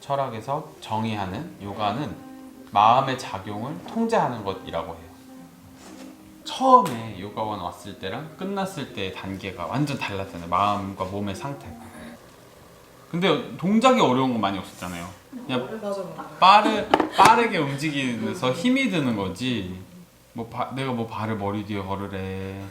철학에서 정의하는 요가는 마음의 작용을 통제하는 것이라고 해요. 처음에 요가원 왔을 때랑 끝났을 때의 단계가 완전 달랐잖아요. 마음과 몸의 상태가. 근데 동작이 어려운 건 많이 없었잖아요. 그냥 빠르, 빠르게 움직이면서 힘이 드는 거지. 뭐 바- 내가 뭐 발을 머리 뒤에 걸으래.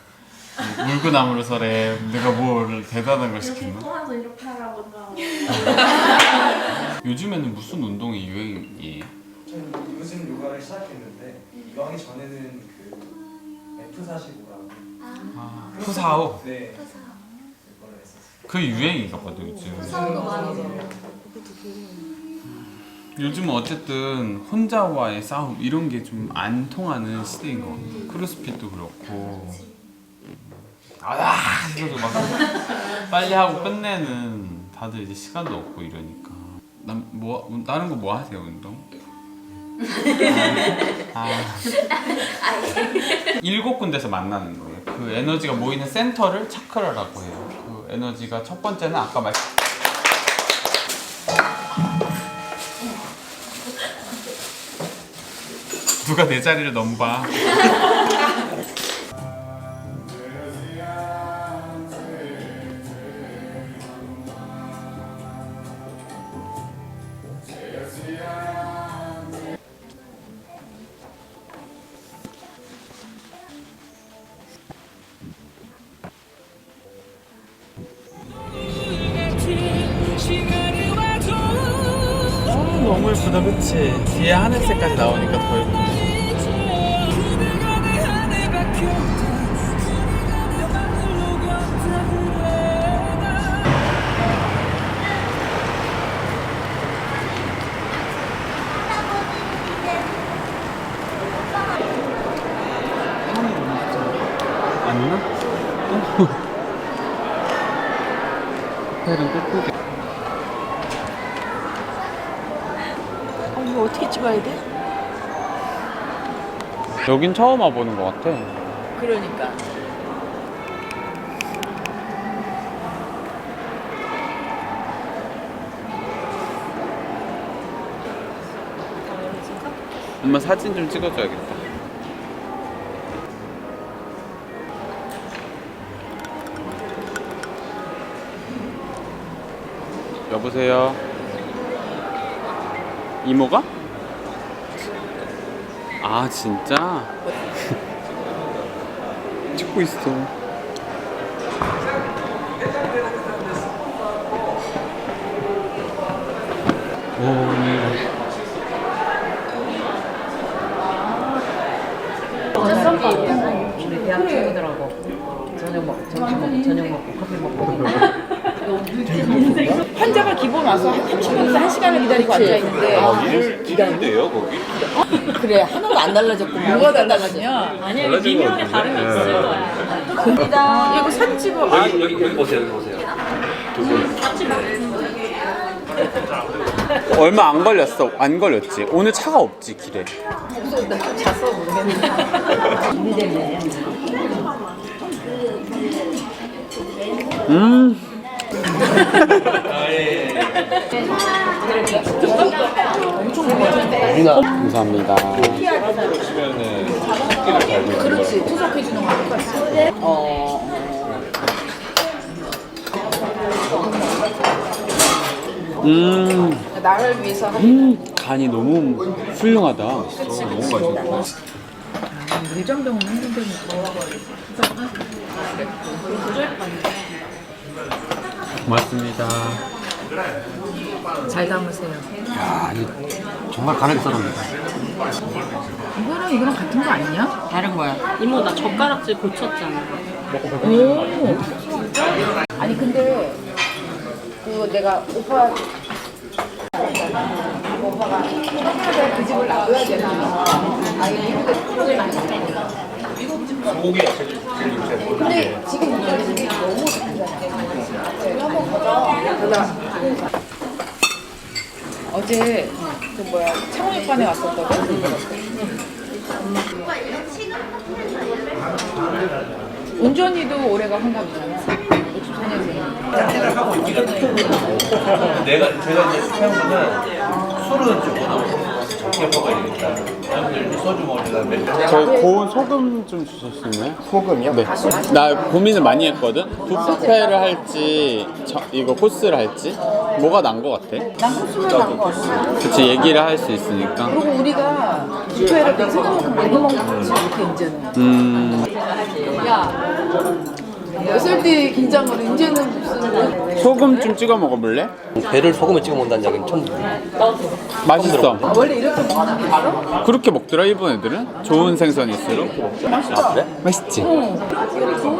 뭐 물구나무를 서래. 내가 뭘 대단한 걸 이렇게 시켰나? 꼬아서 이렇게 하라고 요즘에는 무슨 운동이 유행이에요? 저는 요즘 요가를 시작했는데 이거 하기 전에는 그 F45라고 아, 푸사오. 네 그걸 했었어요. 그 봐요 요즘. 푸사오도 많이 들어요. 요즘은 어쨌든 혼자와의 싸움 이런 게 좀 안 통하는 시대인 것 같아요. 크로스핏도 그렇고. 아, 이거도 막 빨리 하고 끝내는 다들 이제 시간도 없고 이러니까. 난뭐 다른 거 뭐 하세요 운동? 아, 일곱 군데서 만나는 거예요. 그 에너지가 모이는 센터를 차크라라고 해요. 그 에너지가 첫 번째는 아까 말. 누가 내 자리를 넘봐. 예쁘다, 그치? 뒤에 하늘색까지 나오니까 더 예쁘네. 여긴 처음 와보는 것 같아. 그러니까. 엄마 사진 좀 찍어줘야겠다. 여보세요. 이모가? 아 진짜? 찍고 있어. 오. 우리 대학 친구들하고 저녁 먹 점심 먹고 저녁 먹고 커피 먹고 환자가 기본 와서 한 30분에서 1시간을 기다리고 앉아 있는데 일 기다린대요 거기? 그래 하나도 안 달라졌구만. 뭐가 달라졌냐? 아니야, 미묘하게 다름이 있을 거야. 아, 이거 사진 찍어. 아, 여기 여기 여기 보세요 여기 보세요. 얼마 안 걸렸어. 안 걸렸지. 오늘 차가 없지 길에. 잤 어 모르겠는데. 음. 감사합니다. 그렇지 투석해 주는 거 똑같이. 어. 음. 나를 위해서 한 음. 간이 너무 훌륭하다. 너무 맛있어. 일정병은 힘든데 고맙습니다. 잘 담으세요. 야, 이 정말 썰었니다 이거랑 이거랑 같은 거 아니냐? 다른 거야. 이모, 나 젓가락질 고쳤잖아. 오. 아니 근데 그 내가 오빠 오빠가 평소에 그 집을 놔둬야 되나? 아니 미국에 프로그램 많이 미국 집 근데 지금 우리 집이 너무 좋잖아. 저희 한번 가자. 가자. 어제 그 뭐야 창원육관에 왔었거든. 운전이도 올해가 환갑이잖아. 내가 제가 이제 태우면은 술은 조금 먹어야 되겠다. 사람들 소주 먹으려다 맥주 저희 고운 소금 좀 주실 수 있나요? 소금이요? 네. 나 고민을 많이 했거든. 뷔페를 할지 저, 이거 코스를 할지 뭐가 난 거 같아? 난 코스면 난거 같아. 그치 얘기를 할 수 있으니까. 그리고 우리가 뷔페를 내 생각만큼 많이 먹지 이렇게 이제는. 음 야, 때 긴장을 이제는 무슨 소금 좀 찍어 먹어볼래? 배를 소금에 찍어 먹는다는 이야기는 처음 듣네. 맛있어. 아, 원래 이렇게 먹는 게 있어? 그렇게 먹더라 일본 애들은. 좋은 생선일수록. 맛있다. 그래? 맛있지. 좋은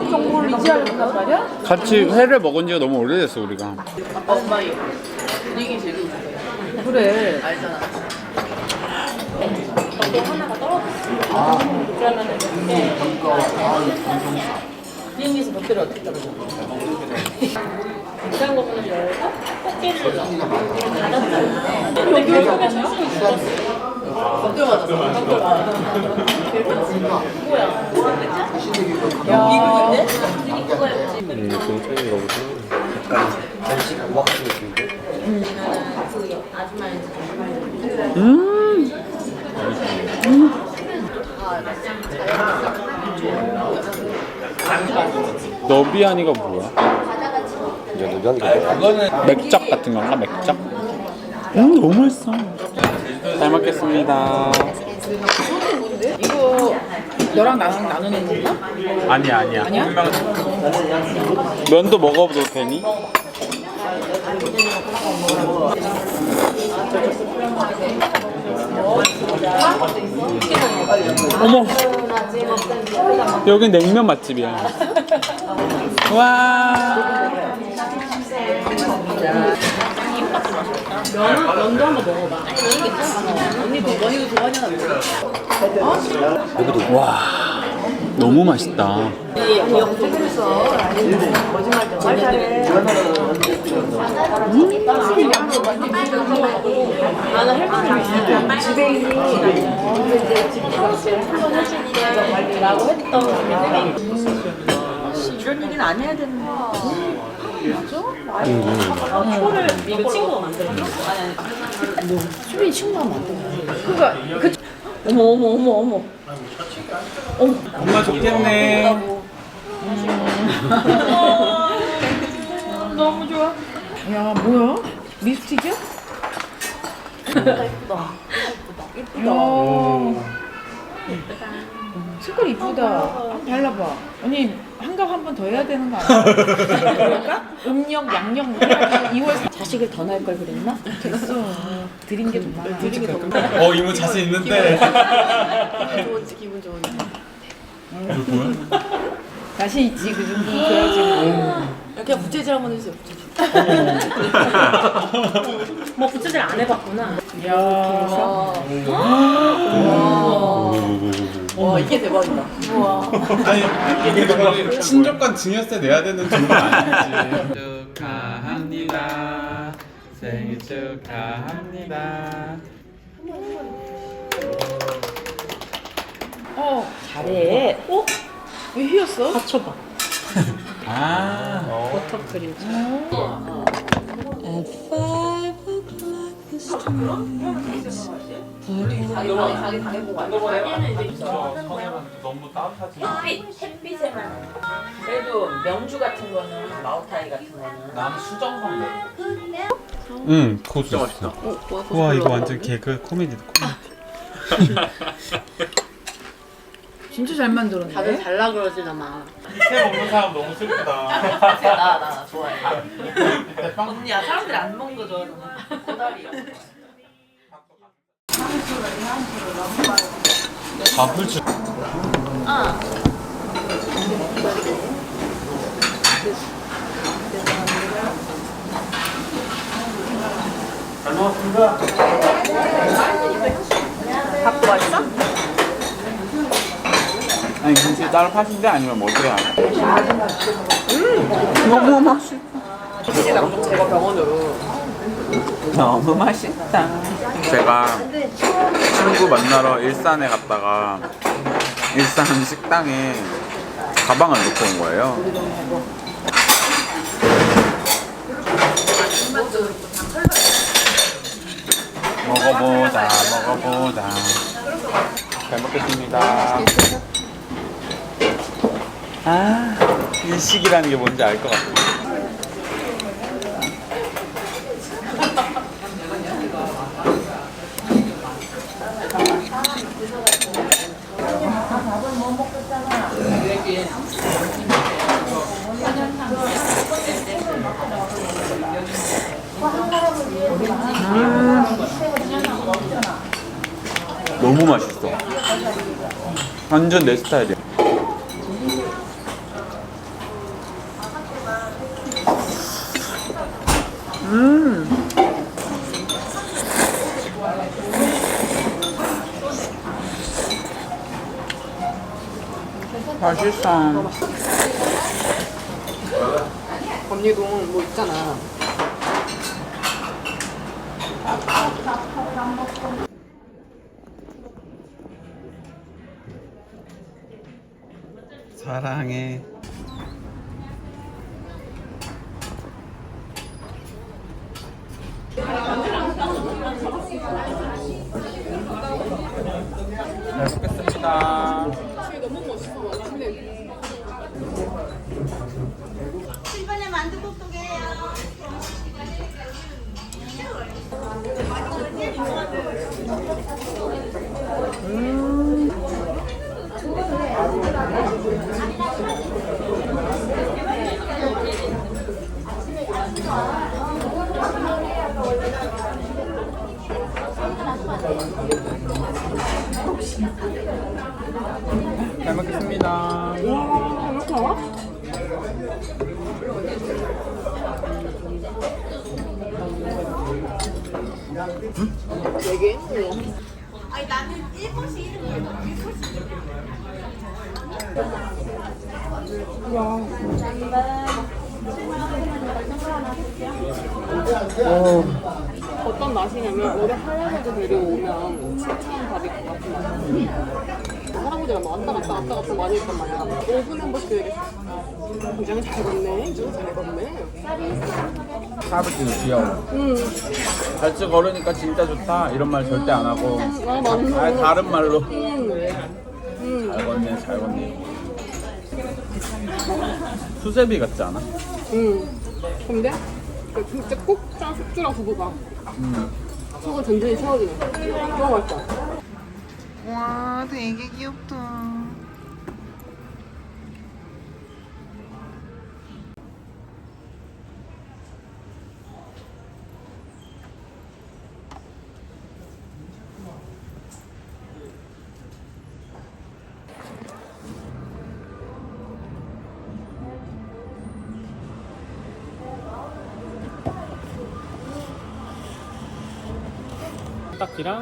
정보를 유지하려고 한단 말이야? 같이 회를 먹은 지가 너무 오래됐어 우리가. 그래. 그러면은 이게 비행기에서 몇 개를 어떻게 떨어져? 비싼 거는 열고 꽃게를 닫았잖아. 근데 결국에 철수는 죽었어. 음, 동창인가 보다. 약간 우악 같은 느낌인데. 너비아니가 뭐야? 이제 게 맥작 같은 건가? 맥작? 음 너무 맛있어. 잘 먹겠습니다. 이거 너랑 나랑 나누는 건가? 아니야 아니야. 아니야? 면도 먹어도 되니? 어머. 여긴 냉면 맛집이야. 와. 여기도 와 너무 맛있다. 한번 해줄 때라고 했던 이런 얘기는 안 해야 되는. 초를 이거 친구가 만들었어? 수빈이 친구가 만든 거야. 그러니까 그 어머 어머 어머 어머. 엄마 좋겠네 너무 좋아. 야 뭐야? 립스틱이야? 예쁘다 예쁘다. 예쁘다. 색깔 이쁘다. 한번 발라봐. 언니 한갑 한 번 더 해야 되는 거 아니야? 그럴까? 음력 양력 뭐 해가지고 2월 자식을 더 낳을 걸 그랬나? 됐어. 드린 게더 많아. 드린 게더 많아. 어 이모 자신 있는데 좋은지 기분 좋은지. 자신 있지 그 정도 그래야지. 이렇게 부채질 한번 해주세요. 뭐 부채질 안 해봤구나. 야. 와 이게 대박이다. 아니 이게 친족간 증여세 내야 되는 정도 아니지 축하합니다 생일 축하합니다 어 잘해. 어? 왜 휘었어? 받쳐봐. 아 버터크림. 너무 따뜻하지 햇빛, 햇빛에만. 그래도 명주 같은 거는 마오타이 같은 거는. 난 수정성 응 그거 진짜 맛있다 와 이거 완전 개그 코미디다 코미디 진짜 잘 만들었네. 다들 달라 그러지나 마. 새 먹는 사람 너무 슬프다 나, 나 좋아해. 언니야, 사람들이 안 먹는 거 좋아하잖아. 고다리야. 밥을 주잘 먹었습니다 갖고 왔어? 아니 김치 따로 파신데 아니면 뭐 어떻게 하나? 음 너무 맛있다. 너무 맛있다. 제가 친구 만나러 일산에 갔다가 일산 식당에 가방을 놓고 온 거예요. 먹어보자 먹어보자. 잘 먹겠습니다 아. 일식이라는 게 뭔지 알 것 같아. 너무 맛있어. 완전 내 스타일이야 맛있어 언니도 뭐 있잖아. 감사합니다. 어떤 맛이냐면 올해 할아버지 데려오면 추천 밥일 것 같은 맛. 할아버지랑 막 왔다 갔다 왔다 갔다 많이 했단 말이야. 5분에 한 번씩 얘기했어. 굉장히 잘 걷네. 굉장히 잘 걷네. 할아버지는 귀여워 응. 같이 걸으니까 진짜 좋다 이런 말 절대 안 하고 아, 맞네. 아예 다른 말로 응. 잘 걷네 잘 걷네 수제비 같지 않아? 응. 근데 그 진짜 꼭짠 숙주랑 음. 속을 든든히 채워주네. 너무 맛있다. 와 되게 귀엽다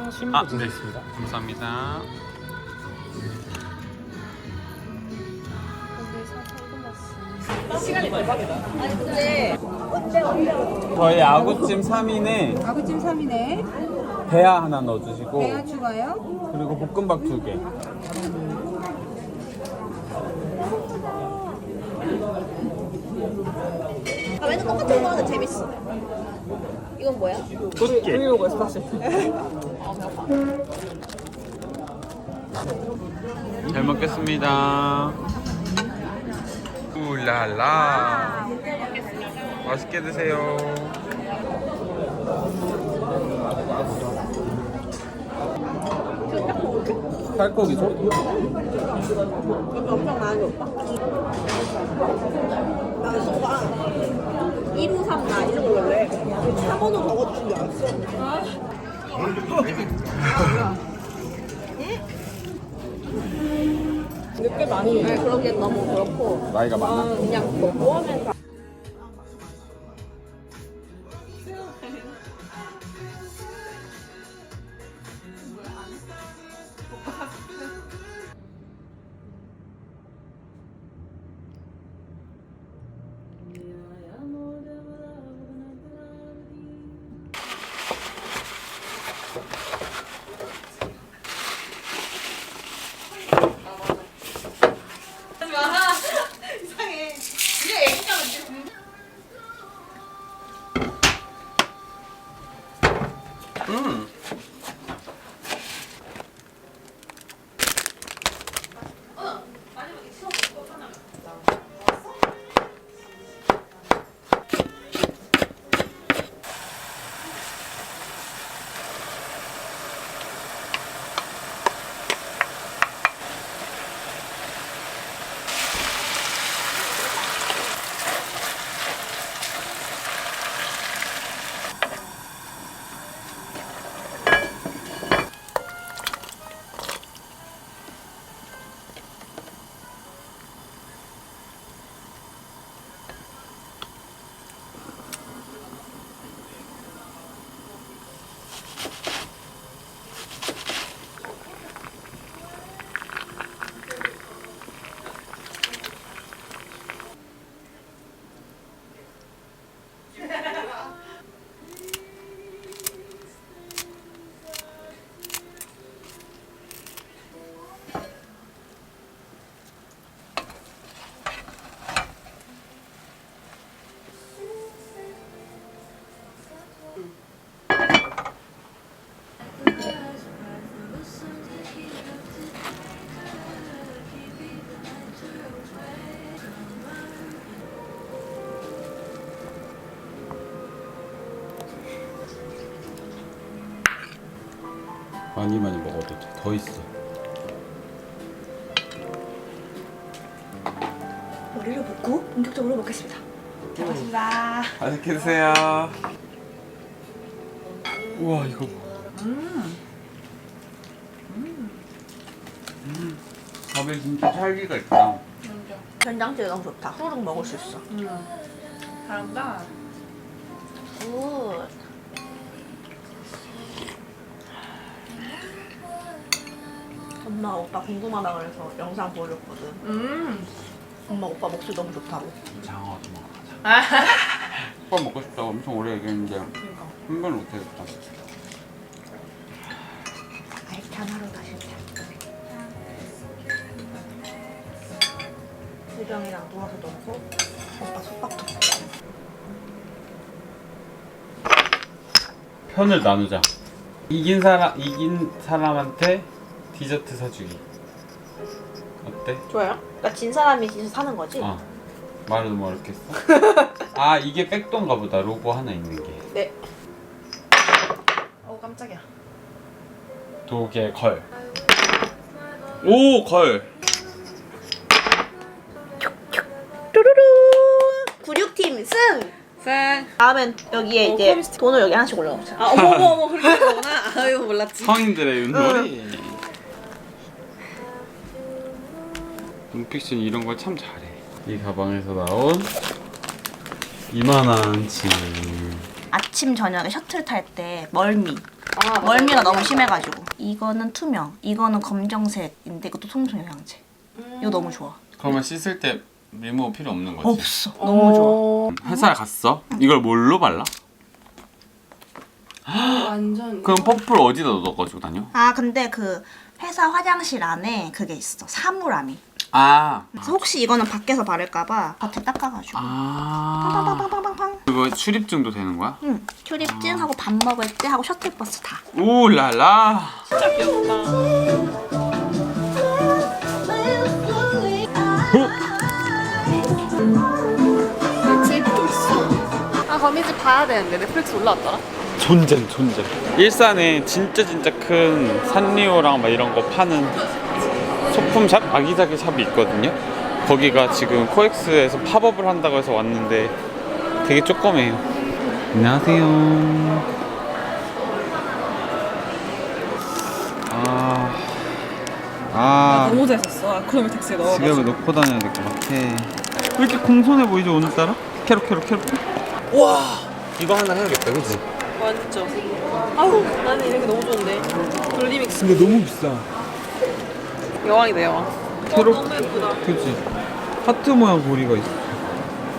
딱지랑 신부 아, 네. 있습니다. 감사합니다 저희 아구찜 3인에 아구찜 3이네. 배아 하나 넣어주시고 배아 추가요. 그리고 볶음밥 두 개. 아, 왜냐면 똑같은 거 하는 재밌어. 이건 뭐야? 꽃게. 이거 사실. 잘 먹겠습니다. 울랄라. 맛있게 드세요. 살코기죠? 엄청 많이 오빠. 나 순간 153나 이런 거 원래 4번으로 적어주신 줄 알았어. 근데 꽤 많이. 네, 그러기엔 너무 그렇고 나이가 많아? 그냥 먹고 하면서 더 있어. 머리를 묶고 본격적으로 먹겠습니다. 잘 먹습니다. 맛있게 드세요. 우와 이거 봐. 음. 밥에 진짜 찰기가 있다. 된장찌개 너무 좋다. 후루룩 먹을 수 있어. 잘한다. 굿. 엄마 오빠 궁금하다 그래서 영상 보여줬거든. 음. 엄마 오빠 목소리 너무 좋다고. 장어도 먹어가자. 오빠 먹고 싶다고 엄청 오래 얘기했는데 한 번을 못하겠다. 하나로다 진짜. 수정이랑 누워서 넣고 오빠 먹고. 편을 나누자. 이긴 사람 이긴 사람한테 디저트 사주기. 어때? 좋아요? 그러니까 진 사람이 진짜 사는 거지? 어. 말을 뭐 이렇게 써? 아 이게 백도인가 보다 로고 하나 있는 게. 네. 어 깜짝이야. 도개 걸. 오 걸. 뚜루루. 96팀 승! 쌩. 다음엔 여기에 어, 이제 돈을 여기 하나씩 올려놓자. 아 어머 어머 어머 그렇게 거구나. 아유 몰랐지. 성인들의 윷놀이. 논픽션 이런 걸 참 잘해. 이 가방에서 나온 이만한 짐. 아침 저녁에 셔틀 탈 때 멀미. 아, 멀미가 너무 심해가지고. 이거는 투명, 이거는 검정색인데 이것도 통증 영양제. 이거 너무 좋아. 그러면 씻을 때 리무버 필요 없는 거지? 없어. 너무 좋아. 회사에 갔어? 이걸 뭘로 발라? 완전. 그럼 퍼플 어디다 넣어가지고 다녀? 아 근데 그 회사 화장실 안에 그게 있어. 사물함이. 아. 그래서 혹시 이거는 밖에서 바를까봐 겉에 닦아가지고. 아. 팡팡팡팡팡팡. 그거 출입증도 되는 거야? 응. 출입증 하고 밥 먹을 때 하고 셔틀버스 다. 오라라. 진짜 귀엽다. 넷플릭스. 아 거미집 봐야 되는데 넷플릭스 올라왔더라. 존잼 존잼. 일산에 진짜 진짜 큰 산리오랑 막 이런 거 파는 소품샵 아기자기 샵이 있거든요. 거기가 지금 코엑스에서 팝업을 한다고 해서 왔는데 되게 조그매요. 안녕하세요. 아. 아. 너무 잘 썼어. 아크로미 텍스에 넣어. 지갑에 넣고 다녀야 될 것 같아. 왜 이렇게 공손해 보이죠 오늘따라? 캐럿 캐럿 캐럿. 이거 하나 해야겠다, 그치? 완전. 아우 나는 이런 게 너무 좋은데. 돌리믹스. 근데 너무 비싸. 여왕이다 여왕. 너무 예쁘다. 그치? 하트 모양 고리가 있어.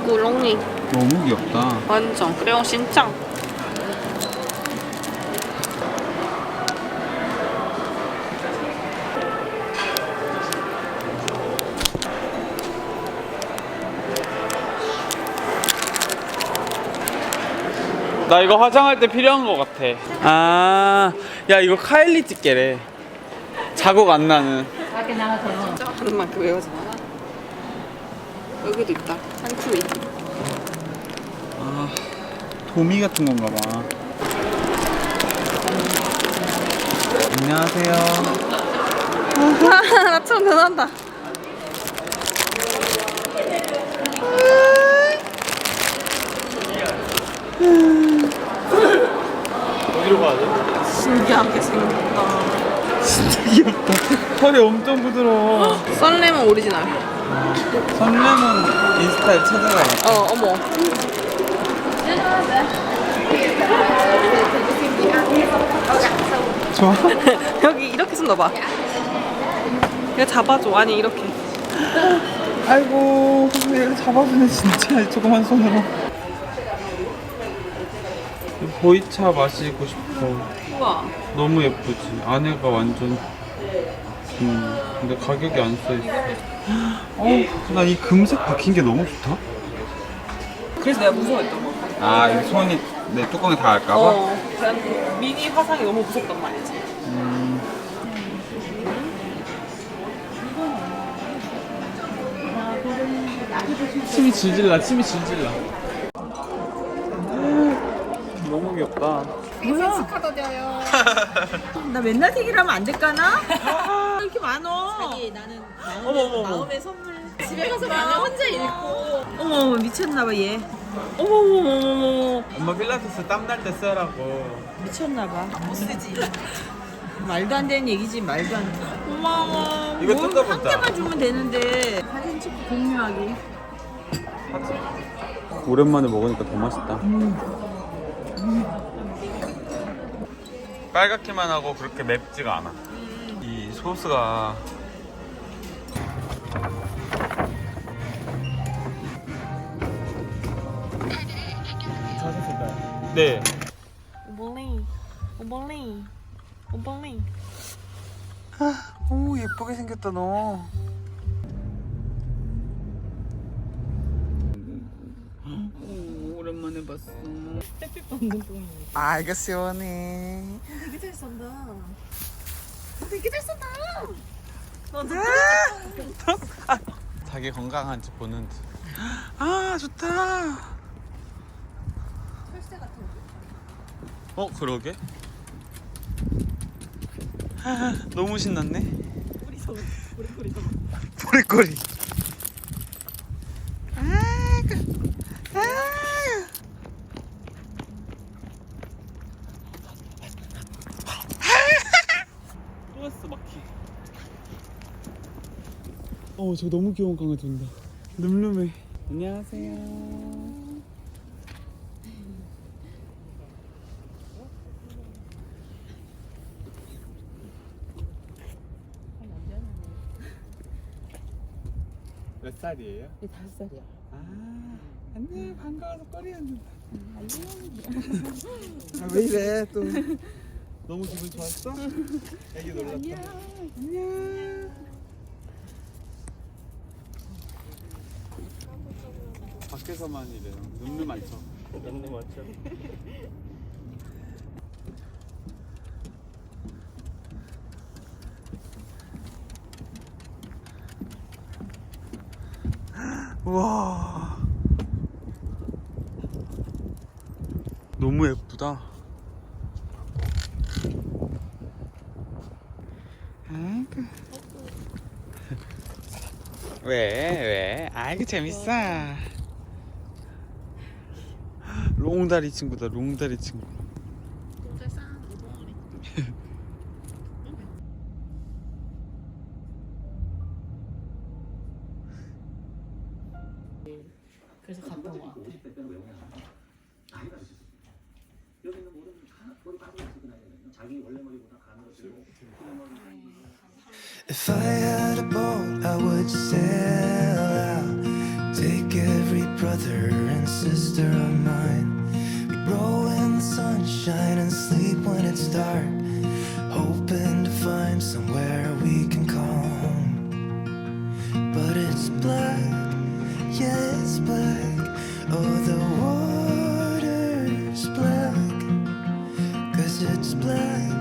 꿀롱니. 너무 귀엽다. 완전. 그래요 신짱. 나 이거 화장할 때 필요한 것 같아. 아, 야 이거 카일리 집게래. 자국 안 나는. 밖에 나가서 하는 만큼 외워잖아. 여기도 있다. 한큐이. 아, 도미 같은 건가 봐. 안녕하세요. 나처럼 변한다. 어디로 가야 돼? 신기하게 생겼다. 귀엽다. 털이 엄청 부드러워. 썬레몬 오리지널. 선레몬 인스타에 찾아가야겠다. 어, 어머. 좋아? 여기 이렇게 손 넣어봐. 이거 잡아줘. 아니 이렇게. 아이고, 얘를 잡아주네 진짜 이 조그만 손으로. 보이차 마시고 싶어. 우와. 너무 예쁘지. 안에가 완전. 음, 근데 가격이 안 써 있어. 어, 나 이 금색 박힌 게 너무 좋다. 그래서 내가 무서워했던 거. 아, 이 손이 내 뚜껑에 닿을까봐? 어. 그냥 미니 화상이 너무 무섭단 말이지. 침이 질질 나, 침이 질질 나. 너무 귀엽다. 나 맨날 생일하면 안 될까나? 이렇게 많어. 나는 어머, 어머, 어머. 마음의 선물. 집에 가서 나 혼자 읽고. 어머 어머 미쳤나봐 얘. 어머 어머 어머 어머 엄마 필라테스 땀날 때 쓰라고. 미쳤나봐. 못 쓰지. 말도 안 되는 얘기지 말도 안 돼. 고마워. 이거 뭘 뜯어보자. 한 개만 주면 되는데 사진 찍고 공유하기. 오랜만에 먹으니까 더 맛있다. 빨갛기만 하고 그렇게 맵지가 않아. 이 소스가 네. 오볼리. 오볼리. 오볼리. 오 예쁘게 생겼다 너. 봤어. 햇빛 받는 똥이. 아 이거 시원해. 되게 잘 산다. 되게 잘 산다. 자기 건강한지 보는 듯. 아 좋다. 어 그러게. 아, 너무 신났네. 보리꼬리. 아이고, 아이고. 또 왔어 마키. 어, 저 너무 귀여운 강아지 온다. 늠름해. 안녕하세요. 몇 살이에요? 네, 다섯 살이야. 아, 안녕 반가워서 꼬리 흔든다. 아, 왜 이래 또? 너무 기분 좋았어? 애기 놀랐다. 안녕. 안녕. 밖에서만 이래요. 눈물 많죠. 맞네 맞죠? 우와. 너무 예쁘다. 아이고. 왜, 왜? 아이고, 재밌어. 롱다리 친구다, 롱다리 친구. its plan.